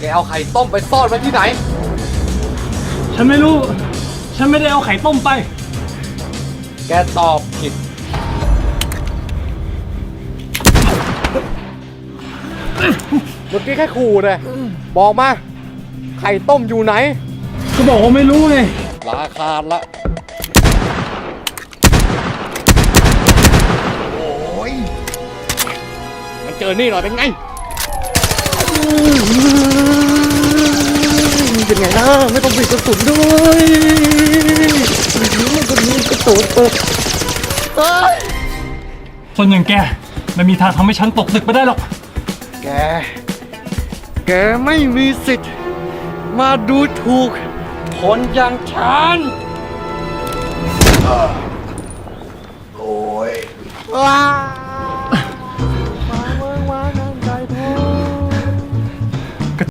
แกเอาไข่ต้มไปซ่อนไว้ที่ไหน ฉันไม่รู้ ฉันไม่ได้เอาไข่ต้มไป แกตอบผิด เมื่อกี้แค่ขู่เลยบอกมา ไข่ต้มอยู่ไหน ก็บอกว่าไม่รู้ไง ราคาดละ โอ้ย มันเจอนี่หน่อยเป็นไงเป็น ไงนะไม่ต้องบีบกระสุนด้วยมันก็มีกระสุนเปิดเอ้ยคนอย่างแกไม่มีทางทำให้ฉันตกตึกไปได้หรอก แก แกไม่มีสิทธิ์ มาดูถูกคนอย่างฉัน โอ้ยว้า